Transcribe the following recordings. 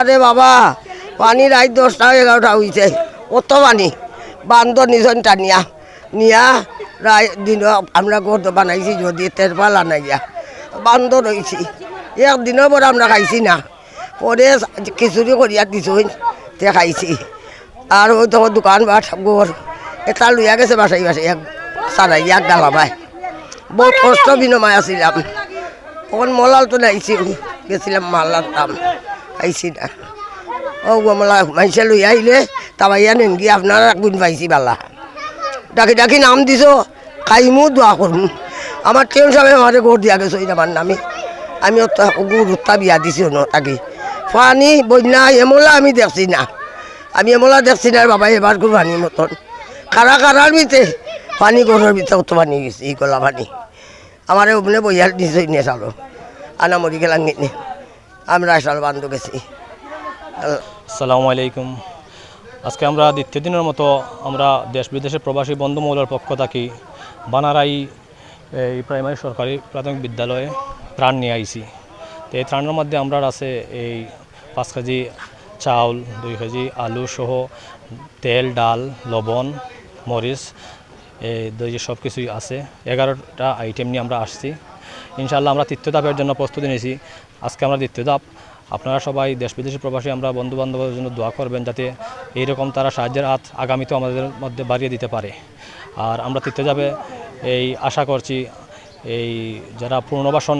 আরে বাবা, পানি রাত দশটা, এগারোটা হইছে। কত পানি? বান্ধ নিজন টানিয়া নিয়া রায় দিন, আমরা গর্দ বানাইছি, যদি তেরপাল আনাইয়া বান্ধ রয়েছি একদিনও পর আমরা খাইছি না। পরে খিচুড়ি করিয়া দিছো তে খাইছি আর ওই তো দোকান বাট, গোর, এটা লইয়া গেছে বাসাই বাসাই এক সারাই, এক গালাবাই বহুত কষ্ট বিনিময় আছিলাম তখন মলাল তো নাইছি, গেছিলাম মাল আনতাম খাইছি না ও গমলা মাইসে লই আইলে তাবাইয়া নেন গিয়ে আপনারা গুণ পাইছি বালা। ডাকি ডাকি নাম দিছ খাইমু দোয়া করুন আমার ট্রেন সাহেব আমার গোর দিয়া গেছে আমার নামে। আমি উত্তা বিয়া দিছি ন, তাকে। পানি বন্যা, এমলা আমি দেখছি না। আমি এমলা দেখছি না বাবা এবার খুব পানি মতন। খারা খারার ভিতরে পানি গরুর ভিতরে অত পানি গেছে, এই গলা পানি আমার ওপনে বইয়াল দিছে নে চালো। আনা মরি গেলাম কিনে আমরা বান্ধব গেছি। আসসালামু আলাইকুম। আজকে আমরা দ্বিতীয় দিনের মতো আমরা দেশ বিদেশের প্রবাসী বন্ধু মহলের পক্ষ থাকি বানারাই, এই প্রাইমারি সরকারি প্রাথমিক বিদ্যালয়ে ত্রাণ নিয়ে আইছি। তো এই ত্রাণের মধ্যে আমরা আছে এই পাঁচ কেজি চাউল, দুই কেজি আলু সহ তেল, ডাল, লবণ, মরিচ, এই দই সব কিছুই আছে, এগারোটা আইটেম নিয়ে আমরা আসছি। ইনশাল্লাহ আমরা তৃতীয় ধাপের জন্য প্রস্তুতি নিয়েছি। আজকে আমরা দ্বিতীয় ধাপ আপনারা সবাই দেশ বিদেশি প্রবাসী আমরা বন্ধু বান্ধবের জন্য দোয়া করবেন যাতে এইরকম তারা সাহায্যের হাত আগামীতেও আমাদের মধ্যে বাড়িয়ে দিতে পারে। আর আমরা তৃতীয় ধাপে এই আশা করছি এই যারা পুনর্বাসন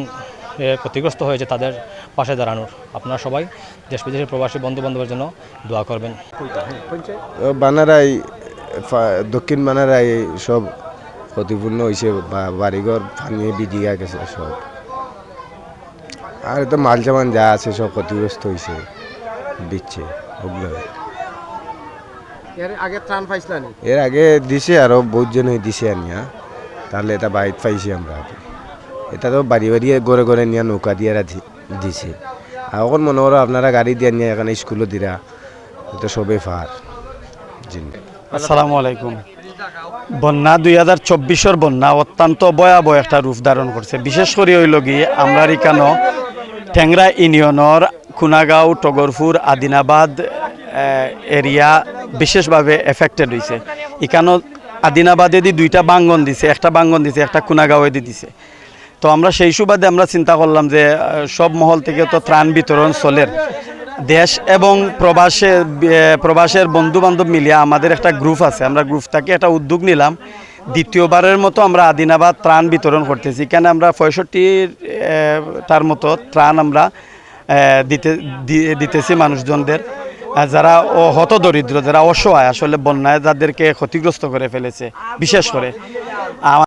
ক্ষতিগ্রস্ত হয়েছে তাদের পাশে দাঁড়ানোর। আপনারা সবাই দেশ বিদেশের প্রবাসী বন্ধু বান্ধবের জন্য দোয়া করবেন। ও বানারাই দক্ষিণ বানারাই সব ক্ষতিপূর্ণ হয়েছে বা- বাড়িঘর পানি বিজিয়া গেছে সব। আর তো মাল সামান যা আছে সব ক্ষতিগ্রস্ত হয়েছে দিচ্ছে ওগুলো এর আগে ত্রাণ পাইছিলানি এর আগে দিছে আরও বহুত জন দিছে আনিয়া। তাহলে এটা বাইট পাইছি আমরা। এটা তো বাড়ি বাড়ি গড়ে গড়ে নিয়ে নৌকা দিয়ে এরা দিছে। আর এখন মনে করো আপনারা গাড়ি দিয়ে নিয়ে এখানে স্কুলে দিরা এটা সবে ফার। জিনিস আসসালামু আলাইকুম। বন্যা দুই হাজার চব্বিশের বন্যা অত্যন্ত ভয়াবহ একটা রূপ ধারণ করছে। বিশেষ করে হইল গিয়ে আমরা ইকানো টেংরা ইউনিয়নের খুনাগাঁও, টগরপুর, আদিনাবাদ এরিয়া বিশেষভাবে এফেক্টেড হয়েছে ইকানো আদিনাবাদে দি দুইটা বাঙ্গন দিছে, একটা বাঙ্গন দিছে, একটা খুনাগাঁওয়ে দি দিছে। তো আমরা সেই সুবাদে আমরা চিন্তা করলাম যে সব মহল থেকে তো ত্রাণ বিতরণ চলের। দেশ এবং প্রবাসে প্রবাসের বন্ধু বান্ধব মিলিয়ে আমাদের একটা গ্রুপ আছে। আমরা গ্রুপ থেকে একটা উদ্যোগ নিলাম। দ্বিতীয়বারের মতো আমরা আদিনাবাদ ত্রাণ বিতরণ করতেছি। এখানে আমরা পঁয়ষট্টি তার মতো ত্রাণ আমরা দিতে দিতেছি মানুষজনদের। যারা হত দরিদ্র যারা অসহায়, আসলে বন্যায় যাদেরকে ক্ষতিগ্রস্ত করে ফেলেছে, বিশেষ করে।